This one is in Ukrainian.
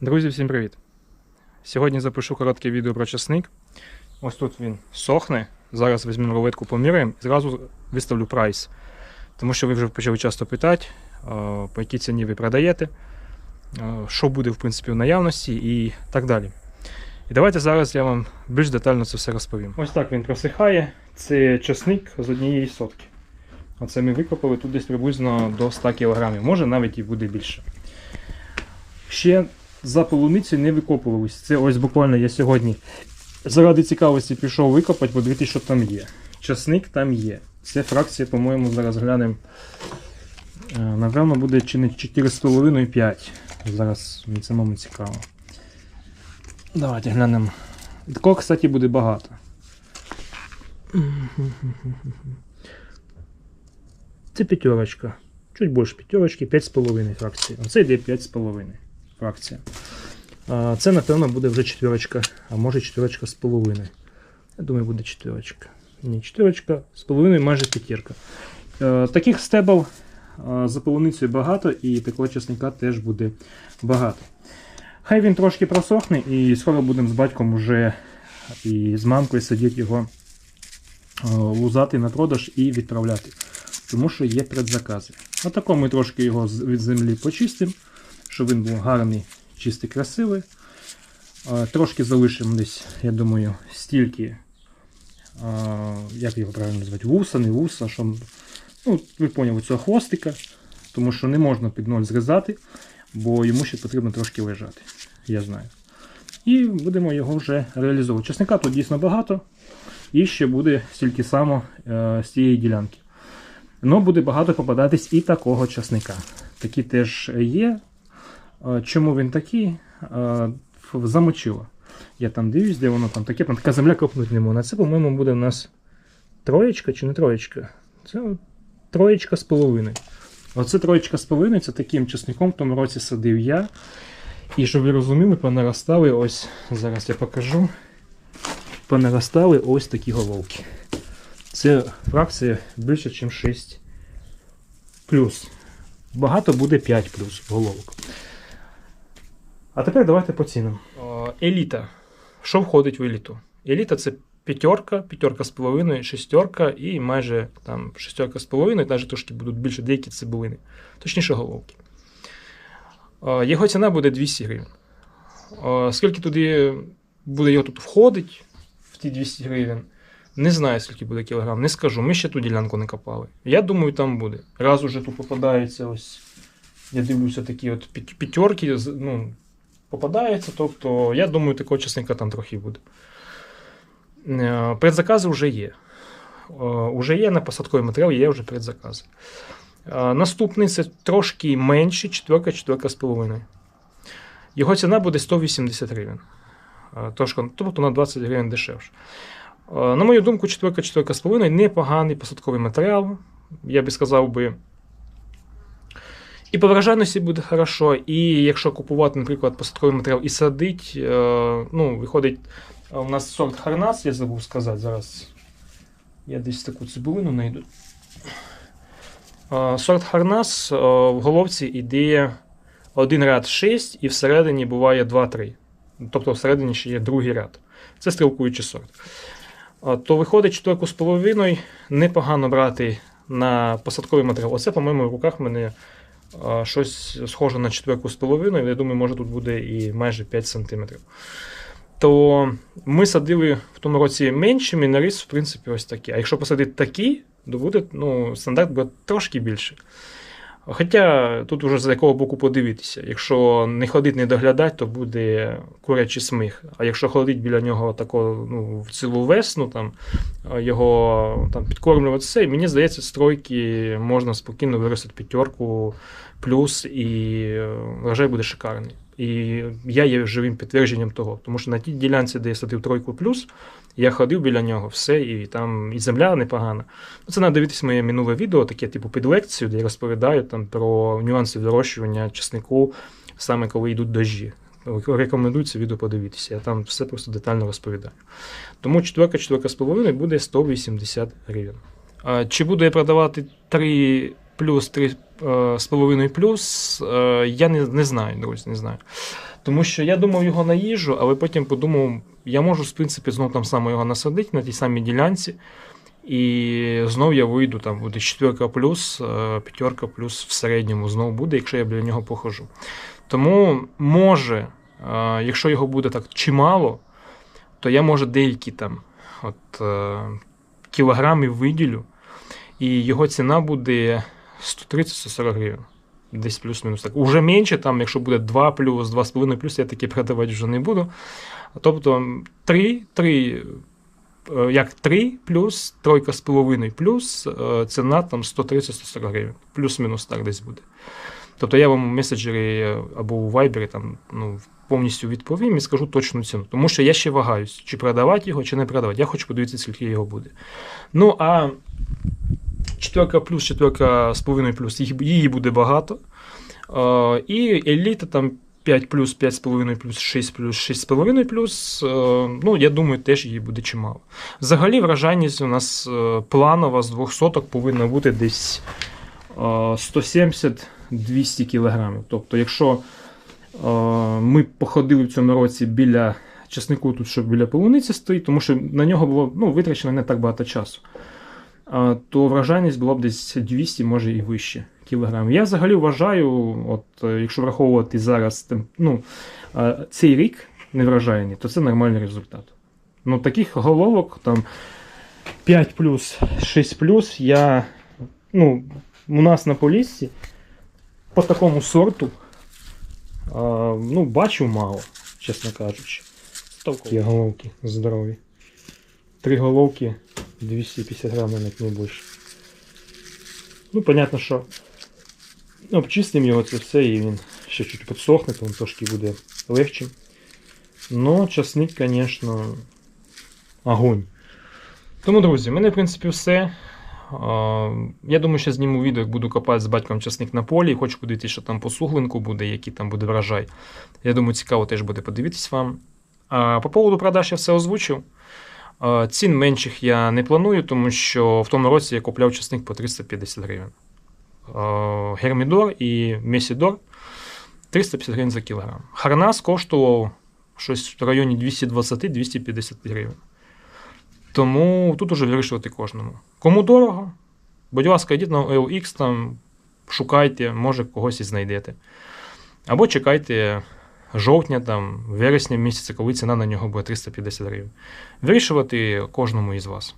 Друзі, всім привіт! Сьогодні запишу коротке відео про часник. Ось тут він сохне. Зараз візьмемо рулетку, поміряємо і зразу виставлю прайс. Тому що ви вже почали часто питати, е, по якій ціні ви продаєте, е, що буде в принципі в наявності і так далі. І давайте зараз я вам більш детально це все розповім. Ось так він просихає. Це часник з однієї сотки. Оце ми викопали тут десь приблизно до 100 кг, може навіть і буде більше. Ще за полуницю не викопувались. Це ось буквально я сьогодні заради цікавості пішов викопати, подивитися, що там є. Часник там є. Це фракція, по-моєму, зараз глянемо. Е, Напевно, буде чи не 4,5 5. Зараз мені самому цікаво. Давайте глянемо. Такого, кстати, буде багато. Це п'ятерочка. Чуть більше п'ятерочки, 5,5 фракції. Оце йде 5,5 фракція. Це, напевно, буде вже четверочка, а може четверочка з половиною. Я думаю, буде четверочка. Ні, четверочка з половиною, майже п'ятірка. Е, Таких стебл е, за полуницею багато, і такого часника теж буде багато. Хай він трошки просохне, і скоро будемо з батьком уже і з мамкою сидіти його е, лузати на продаж і відправляти. Тому що є предзакази. Отако ми трошки його від землі почистимо, щоб він був гарний, чистий, красивий. Трошки залишимо десь, я думаю, стільки, як його правильно назвати, вуса, не вуса, що, ну, ви поняли, цього хвостика, тому що не можна під ноль зрізати, бо йому ще потрібно трошки лежати, я знаю. І будемо його вже реалізовувати. Чесника тут дійсно багато, і ще буде стільки само е, з цієї ділянки. Ну, буде багато попадатись і такого часника. Такі теж є. Е, Чому він такий? Е, Замочило. Я там дивлюсь, де воно там таке, там така земля копнути не можна. Це, по-моєму, буде у нас троєчка чи не троєчка? Це троєчка з половиною. Оце троєчка з половиною, це таким часником в тому році садив я. І щоб ви розуміли, понаростали ось, зараз я покажу. Понаростали ось такі головки. Це фракція більше, ніж 6 плюс. Багато буде 5 плюс головок. А тепер давайте по цінам. Еліта. Що входить в еліту? Еліта це п'ятерка, п'ятерка з половиною, шестерка і майже там шестерка з половиною, навіть трошки будуть більше деякі цибулини. Точніше головки. Е, Його ціна буде 200 гривень. Е, Скільки туди буде його тут входить, в ті 200 гривень, не знаю, скільки буде кілограм, не скажу. Ми ще ту ділянку не копали. Я думаю, там буде. Раз уже тут попадається ось. Я дивлюся такі от п'ятерки, ну, попадаються, тобто я думаю, такого часника там трохи буде. Е, Предзакази вже є. Е, Уже є на посадковий матеріал, є вже предзакази. Е, Наступний це трошки менший, четверка, четверка з половиною. Його ціна буде 180 гривень. Тобто на 20 гривень дешевше. На мою думку, четверка, четверка з половиною непоганий посадковий матеріал. Я би сказав би. І по вражайності буде хорошо, і якщо купувати, наприклад, посадковий матеріал і садить, е, ну, виходить, е, у нас сорт Харнас, я забув сказати зараз. Я десь таку цибулину знайду. Е, Сорт Харнас в головці йде один ряд 6 і всередині буває 2-3. Тобто всередині ще є другий ряд. Це стрілкуючий сорт. То виходить четверку з половиною непогано брати на посадковий матеріал. Оце, по-моєму, в руках в мене щось схоже на четверку з половиною. Я думаю, може тут буде і майже 5 см. То ми садили в тому році меншими, наріс, в принципі, ось такі. А якщо посадити такі, то буде ну, стандарт буде трошки більше. Хоча тут уже з якого боку подивитися. Якщо не ходить, не доглядати, то буде курячий сміх. А якщо ходить біля нього тако, ну, в цілу весну, там, його там, підкормлювати все, мені здається, стройки можна спокійно виростити п'ятерку плюс, і е, врожай буде шикарний. І я є живим підтвердженням того. Тому що на тій ділянці, де я садив тройку плюс, я ходив біля нього, все, і там і земля непогана. Ну, Це треба дивитися моє минуле відео, таке типу під лекцію, де я розповідаю там про нюанси вирощування чеснику, саме коли йдуть дощі. Рекомендую це відео подивитися. Я там все просто детально розповідаю. Тому четверка, четверка з половиною буде 180 гривень. Чи буду я продавати 3 плюс 3 е, з половиною плюс, е, я не, не знаю, друзі, не знаю. Тому що я думав його на їжу, але потім подумав, я можу, в принципі, знов там само його насадити на тій самій ділянці. І знов я вийду, там буде четверка плюс, е, п'ятерка плюс в середньому знов буде, якщо я біля нього похожу. Тому може, е, якщо його буде так чимало, то я може деякі там от, е, кілограми виділю, і його ціна буде 130-140 гривень. Десь плюс-мінус так. Уже менше, там, якщо буде 2 плюс, 2,5 плюс, я таке продавати вже не буду. Тобто 3, 3 е, як 3 плюс, тройка з половиною плюс, е, ціна там 130-140 гривень. Плюс-мінус так десь буде. Тобто я вам в меседжері е, або у вайбері там, ну, повністю відповім і скажу точну ціну. Тому що я ще вагаюсь, чи продавати його, чи не продавати. Я хочу подивитися, скільки його буде. Ну, а четверка плюс, четверка з половиною плюс, їх- її буде багато. Е, і еліта там 5 плюс, 5,5 плюс, 6 плюс, 6,5 плюс. е, Ну, я думаю, теж її буде чимало. Взагалі, вражайність у нас е, планова з двох соток повинна бути десь е, 170-200 кілограмів. Тобто, якщо е, ми походили в цьому році біля часнику, тут що біля полуниці стоїть, тому що на нього було ну, витрачено не так багато часу. То вражайність була б десь 200, може і вище кілограмів. Я взагалі вважаю, от е, якщо враховувати зараз ну, е, цей рік неврожайний, то це нормальний результат. Ну, таких головок там 5 плюс, 6 плюс, я, ну, у нас на поліссі по такому сорту ну, бачу мало, чесно кажучи. Такі головки здорові. Три головки 250 грамів, навіть не більше. Ну, понятно, що обчистимо його це все, і він ще чуть підсохне, то він трошки буде легчим. Но часник, звісно, огонь. Тому, друзі, в мене, в принципі, все. Я думаю, що зніму відео, як буду копати з батьком часник на полі. Хочу подивитися, що там по суглинку буде, який там буде врожай. Я думаю, цікаво теж буде подивитись вам. А, По поводу продаж я все озвучив. А, Цін менших я не планую, тому що в тому році я купляв часник по 350 гривень. Гермідор і Месідор 350 гривень за кілограм. Харнас коштував щось в районі 220-250 гривень. Тому тут уже вирішувати кожному. Кому дорого, будь ласка, йдіть на LX, там, шукайте, може когось і знайдете. Або чекайте жовтня, там, вересня місяця, коли ціна на нього буде 350 гривень. Вирішувати кожному із вас.